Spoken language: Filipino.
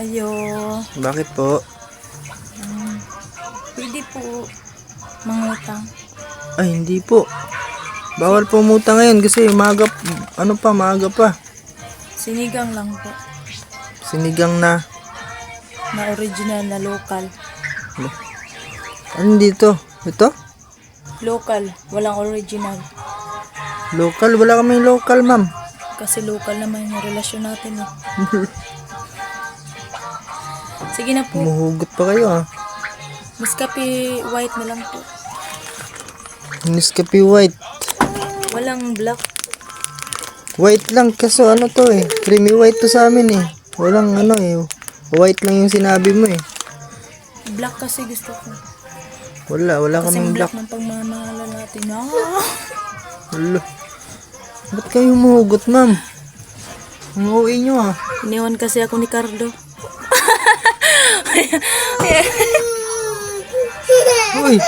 Ayo. Bakit po? Pwede po mangutang. Ay, hindi po. Bawal po umuta ngayon kasi maaga, ano pa, maaga pa. Sinigang lang po. Sinigang na. Na original na local. Ano dito? Ito? Local. Walang original. Local? Wala kaming local, ma'am. Kasi local naman yung relasyon natin eh. Sige na po. Muhugot pa kayo, ah. Nescafe white na lang po. Nescafe white. Walang black. White lang, kaso ano to eh. Creamy white to sa amin eh. Walang ano eh. White lang yung sinabi mo eh. Black kasi gusto ko. Wala, wala Kasi kaming black black. ng pagmamahala natin. Ah! Wala. Ba't kayo muhugot, ma'am? Ang uwi nyo ah. Iniwan kasi ako ni Cardo. Uy,